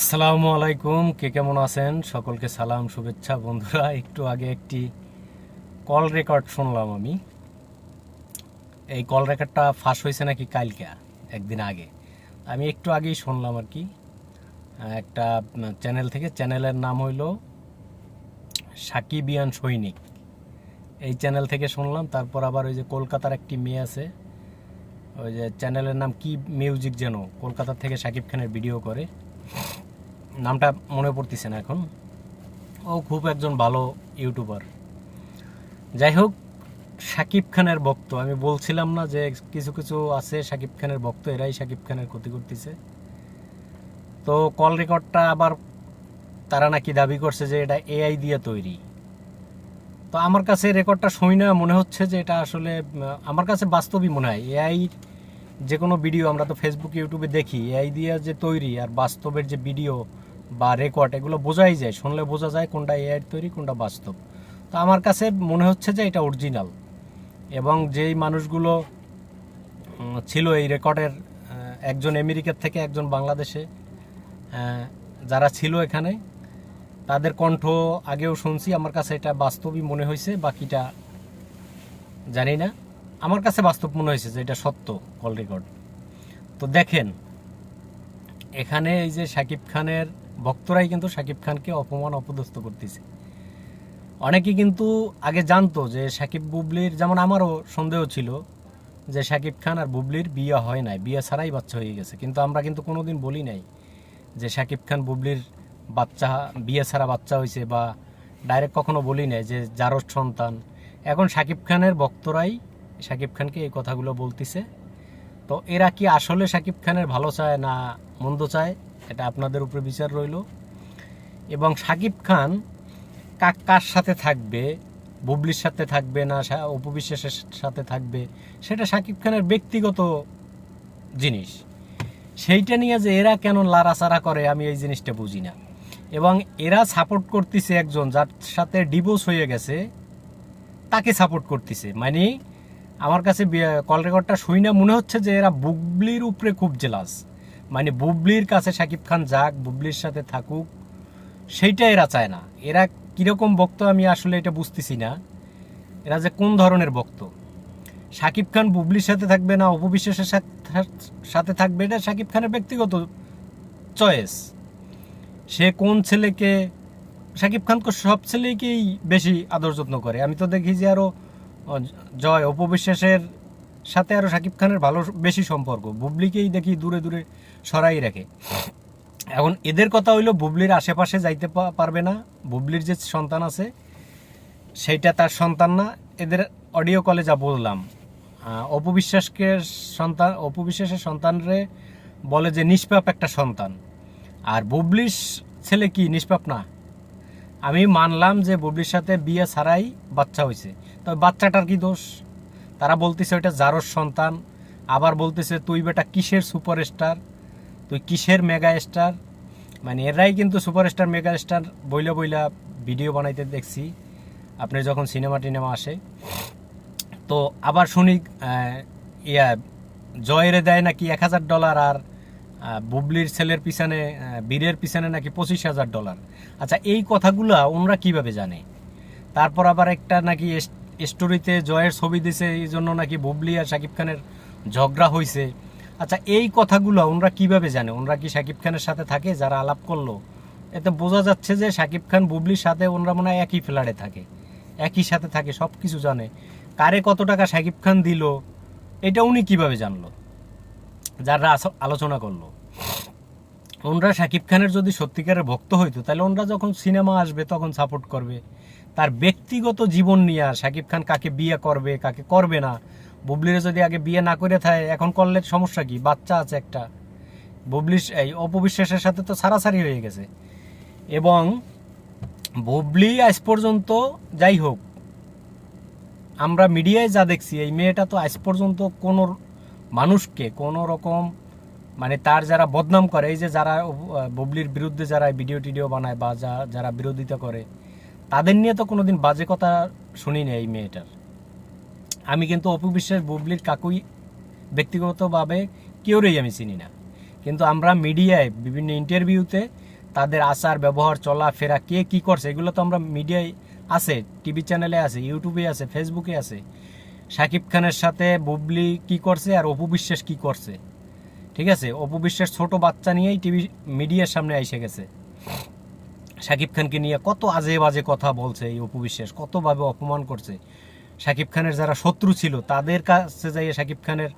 আসসালামু আলাইকুম, কে কেমন আছেন? সকলকে সালাম, শুভেচ্ছা। বন্ধুরা, একটু আগে একটি কল রেকর্ড শুনলাম আমি। এই কল রেকর্ডটা ফাঁস হয়েছে নাকি কালকে, একদিন আগে। আমি একটু আগেই শুনলাম আর কি। একটা চ্যানেল থেকে, চ্যানেলের নাম হইল সাকিবিয়ান সৈনিক। এই চ্যানেল থেকে শুনলাম, তারপর আবার ওই যে কলকাতার একটি মেয়ে আছে, ওই যে চ্যানেলের নাম কি মিউজিক যেন, কলকাতা থেকে সাকিব খানের ভিডিও করে। নামটা মনে পড়তেছে না এখন। ও খুব একজন ভালো ইউটিউবার। যাই হোক শাকিব খানের ভক্ত। আমি বলছিলাম না যে কিছু কিছু আছে শাকিব খানের ভক্ত, এরাই শাকিব খানের ক্ষতি করতেছে। তো কল রেকর্ডটা আবার তারা নাকি দাবি করছে যে এটা এআই দিয়ে তৈরি। তো আমার কাছে রেকর্ডটা শুই না, মনে হচ্ছে যে এটা আসলে আমার কাছে বাস্তবই মনে হয়। এআই যে কোনো ভিডিও আমরা তো ফেসবুক ইউটিউবে দেখি। এআই দিয়ে যে তৈরি আর বাস্তবের যে ভিডিও বা রেকর্ড এগুলো বোঝাই যায়, শুনলে বোঝা যায় কোনটা এআই তৈরি, কোনটা বাস্তব। তো আমার কাছে মনে হচ্ছে যে এটা অরিজিনাল এবং যেই মানুষগুলো ছিল এই রেকর্ডের একজন আমেরিকার থেকে একজন বাংলাদেশে যারা ছিল এখানে, তাদের কণ্ঠ আগেও শুনছি, আমার কাছে এটা বাস্তবই মনে হয়েছে, বাকিটা জানি না। আমার কাছে বাস্তব মনে হয়েছে যে এটা সত্য কল রেকর্ড তো দেখেন, এখানে এই যে শাকিব খানের ভক্তরাই কিন্তু শাকিব খানকে অপমান, অপদস্থ করতেছে। অনেকে কিন্তু আগে জানতো যে শাকিব বুবলির, যেমন আমারও সন্দেহ ছিল যে শাকিব খান আর বুবলির বিয়ে হয় নাই, বিয়ে ছাড়াই বাচ্চা হয়ে গেছে। কিন্তু আমরা কিন্তু কোনোদিন বলি নাই যে শাকিব খান বুবলির বাচ্চা, বিয়ে ছাড়া বাচ্চা হয়েছে বা ডাইরেক্ট কখনো বলি নাই যে জারজ সন্তান। এখন শাকিব খানের ভক্তরাই শাকিব খানকে এই কথাগুলো বলতিছে। তো এরা কি আসলে শাকিব খানের ভালো চায় না মন্দ চায়? এটা আপনাদের উপরে বিচার রইল। এবং শাকিব খান কার সাথে থাকবে, বুবলির সাথে থাকবে না শা- অপু বিশ্বাসের সাথে থাকবে, সেটা শাকিব খানের ব্যক্তিগত জিনিস। সেইটা নিয়ে যে এরা কেন লাড়াচাড়া করে, আমি এই জিনিসটা বুঝি না। এবং এরা সাপোর্ট করতেছে একজন যার সাথে ডিভোর্স হয়ে গেছে, তাকে সাপোর্ট করতেছে। মানে আমার কাছে কল রেকর্ডটা শুই না, মনে হচ্ছে যে এরা বুবলির উপরে খুব জেলাস। মানে বুবলির কাছে শাকিব খান যাক, বুবলির সাথে থাকুক সেইটা এরা চায় না। এরা কীরকম বক্ত আমি আসলে এটা বুঝতেছি না। এরা যে কোন ধরনের বক্ত? শাকিব খান বুবলির সাথে থাকবে না অপবিশ্বাসের সাথে- থাকবে, এটা শাকিব খানের ব্যক্তিগত চয়েস সে কোন ছেলেকে, শাকিব খান তো সব ছেলেকেই বেশি আদর যত্ন করে। আমি তো দেখি যে আরও জয় অপবিশ্বাসের সাথে আরও শাকিব খানের ভালো বেশি সম্পর্ক। বুবলিকেই দেখি দূরে দূরে সরাই রাখে। এখন এদের কথা হইল, বুবলির আশেপাশে যাইতে পারবে না। বুবলির যে সন্তান আছে, সেইটা তার সন্তান না। এদের অডিও কলে যা বললাম অপবিশ্বাসকে সন্তান অপবিশ্বাসের সন্তানরে বলে যে, নিষ্পাপ একটা সন্তান। আর বুবলির ছেলে কি? নিষ্পাপ না। আমি মানলাম যে, বুবলির সাথে বিয়ে ছাড়াই বাচ্চা হয়েছে। তবে বাচ্চাটার কি দোষ? তারা বলতেছে ওইটা জারোর সন্তান, আবার বলতেছে, তুই বেটা কিসের সুপারস্টার? তুই কিসের মেগা স্টার মানে এরাই কিন্তু সুপারস্টার মেগা স্টার বইলা বইলা ভিডিও বানাইতে দেখছি আপনি যখন সিনেমা টিনেমা আসে। তো আবার শুনি ইয়া, জয়েরে দেয় নাকি এক হাজার ডলার আর বুবলির ছেলের পিছনে বীরের পিছনে নাকি পঁচিশ হাজার ডলার। আচ্ছা এই কথাগুলা ওনরা কীভাবে জানে? তারপর আবার একটা নাকি স্টোরিতে জয়ের ছবি দিছে, এই জন্য নাকি বুবলি আর শাকিব খানের ঝগড়া হয়েছে আচ্ছা এই কথাগুলো ওনরা কীভাবে জানে? ওনরা কি শাকিব খানের সাথে থাকে, যারা আলাপ করল? এতে বোঝা যাচ্ছে যে শাকিব খান, বুবলির সাথে ওনরা মনে হয় একই ফ্ল্যাটে থাকে, একই সাথে থাকে সব কিছু জানে। কারে কত টাকা শাকিব খান দিল, এটা উনি কীভাবে জানলো? যারা আলোচনা করল। ওনরা শাকিব খানের যদি সত্যিকারের ভক্ত হইতো, তাহলে ওনরা যখন সিনেমা আসবে, তখন সাপোর্ট করবে। তার ব্যক্তিগত জীবন নিয়ে আর শাকিব খান কাকে বিয়ে করবে, কাকে করবে না, বুবলিরে যদি আগে বিয়ে না করে থাকে, এখন করলে সমস্যা কি? বাচ্চা আছে একটা। বুবলি এই অপবিশ্বাসের সাথে তো সারাসারি হয়ে গেছে। এবং বুবলি আজ পর্যন্ত যাই হোক, আমরা মিডিয়ায় যা দেখছি, এই মেয়েটা তো আজ পর্যন্ত কোনো মানুষকে কোনো রকম মানে তার যারা বদনাম করে, এই যে যারা বুবলির বিরুদ্ধে যারা ভিডিও টিডিও বানায় বা যা, যারা বিরোধিতা করে, তাদের নিয়ে তো কোনোদিন বাজে কথা শুনি না এই মেয়েটার। আমি কিন্তু অপু বিশ্বাস, বুবলির কাকুই ব্যক্তিগতভাবে কেউরেই আমি চিনি না। কিন্তু আমরা মিডিয়ায় বিভিন্ন ইন্টারভিউতে তাদের আচার, ব্যবহার চলাফেরা কে কি করছে, এগুলো তো আমরা মিডিয়ায় আছে, টিভি চ্যানেলে আছে, ইউটিউবে আছে, ফেসবুকে আছে। শাকিব খানের সাথে বুবলি কি করছে আর অপু বিশ্বাস কি করছে? ঠিক আছে? অপু বিশ্বাস ছোট বাচ্চা নিয়েই টিভি মিডিয়ার সামনে এসে গেছে। শাকিব খানকে নিয়ে কত আজে বাজে কথা বলছে এই অপু বিশ্বাস, কতভাবে অপমান করছে। শাকিব খানের যারা শত্রু ছিল, তাদের কাছে যাইয়ে শাকিব খানের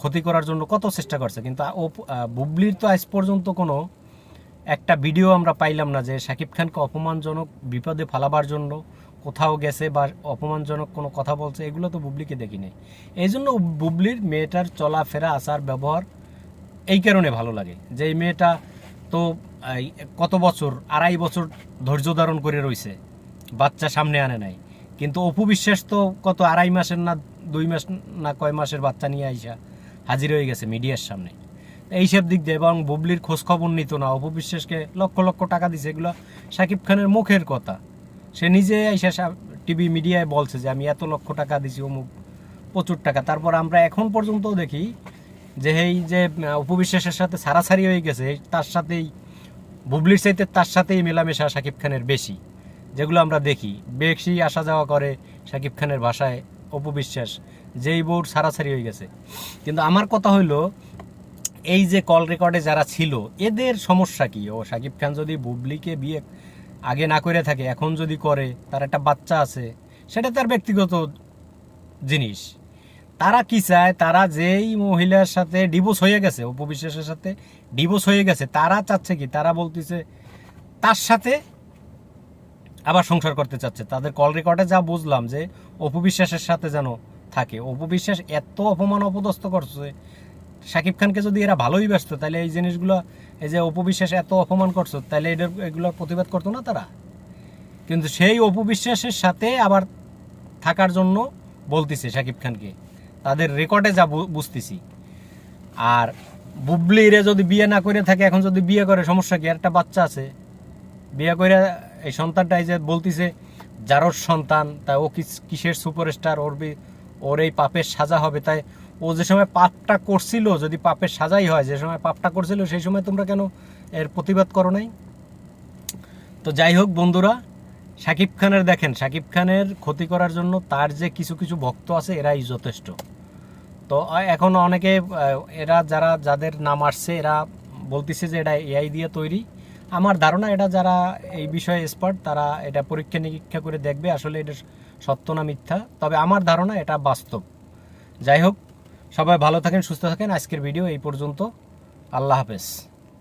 ক্ষতি করার জন্য কত চেষ্টা করছে? কিন্তু বুবলির তো আজ পর্যন্ত কোনো একটা ভিডিও আমরা পাইলাম না যে শাকিব খানকে অপমানজনক বিপদে ফেলাবার জন্য কোথাও গেছে বা অপমানজনক কোনো কথা বলছে, এগুলো তো বুবলিকে দেখি নাই। এই জন্য বুবলির মেয়েটার চলাফেরা আসার ব্যবহার এই কারণে ভালো লাগে যে এই মেয়েটা তো কত বছর, আড়াই বছর ধৈর্য ধারণ করে রইছে বাচ্চা সামনে আনে নাই। কিন্তু অপু বিশ্বাস তো কত আড়াই মাসের না দুই মাস না কয় মাসের বাচ্চা নিয়ে আইসা হাজির হয়ে গেছে মিডিয়ার সামনে। এইসব দিক দিয়ে এবং বুবলির খোঁজখবর নিত না। অপু বিশ্বাসকে লক্ষ লক্ষ টাকা দিছে, এগুলো শাকিব খানের মুখের কথা। সে নিজে এসে টিভি মিডিয়ায় বলছে যে, আমি এত লক্ষ টাকা দিছি অমুক, প্রচুর টাকা। তারপর আমরা এখন পর্যন্ত দেখি যে, এই যে উপবিশ্বাসের সাথে সারাসারি হয়ে গেছে, তার সাথেই, বুবলির চাইতে তার সাথেই মেলামেশা শাকিব খানের বেশি, যেগুলো আমরা দেখি। বেশি আসা যাওয়া করে শাকিব খানের ভাষায় অপবিশ্বাস যেই বউর সারাসারি হয়ে গেছে। কিন্তু আমার কথা হইল, এই যে কল রেকর্ডে যারা ছিল, এদের সমস্যা কি? ও শাকিব খান যদি বুবলিকে বিয়ে আগে না করে থাকে, এখন যদি করে, তার একটা বাচ্চা আছে, সেটা তার ব্যক্তিগত জিনিস। তারা কি চায়? তারা যেই মহিলার সাথে ডিভোর্স হয়ে গেছে উপবিশ্বাসের সাথে ডিভোর্স হয়ে গেছে, তারা চাচ্ছে কি? তারা বলতেছে, তার সাথে আবার সংসার করতে চাচ্ছে। তাদের কল রেকর্ডে যা বুঝলাম যে, অপবিশ্বাসের সাথে যেন থাকে। অপবিশ্বাস এত অপমান অপদস্থ করছে শাকিব খানকে যদি এরা ভালোই ব্যস্ত তাহলে এই জিনিসগুলো, এই যে অপবিশ্বাস এত অপমান করছ তাহলে এদের, এগুলোর প্রতিবাদ করতো না তারা? কিন্তু সেই অপবিশ্বাসের সাথে আবার থাকার জন্য বলতেছে শাকিব খানকে। তাদের রেকর্ডে যা বুঝতেছি। আর বুবলিরে যদি বিয়ে না করে থাকে, এখন যদি বিয়ে করে, সমস্যা কি? একটা বাচ্চা আছে। বিয়ে করে এই সন্তানটা এই যে বলতিছে যারোর সন্তান তাই ও কিসের সুপারস্টার? ওর ওর এই পাপের সাজা হবে, তাই ও যে সময় পাপটা করছিল, যদি পাপের সাজাই হয়, যে সময় পাপটা করছিল, সেই সময় তোমরা কেন এর প্রতিবাদ করো নাই? তো যাই হোক বন্ধুরা শাকিব খানের দেখেন শাকিব খানের ক্ষতি করার জন্য তার যে কিছু কিছু ভক্ত আছে, এরাই যথেষ্ট। তো এখন অনেকে এরা যারা, যাদের নাম আসছে, এরা বলতেছে যে এটা এআই দিয়ে তৈরি। আমার ধারণা এটা যারা এই বিষয়ে এক্সপার্ট তারা এটা পরীক্ষা নিরীক্ষা করে দেখবে, আসলে এটা সত্য না মিথ্যা। তবে আমার ধারণা এটা বাস্তব। যাই হোক সবাই ভালো থাকেন সুস্থ থাকেন। আজকের ভিডিও এই পর্যন্ত। আল্লাহ হাফেজ।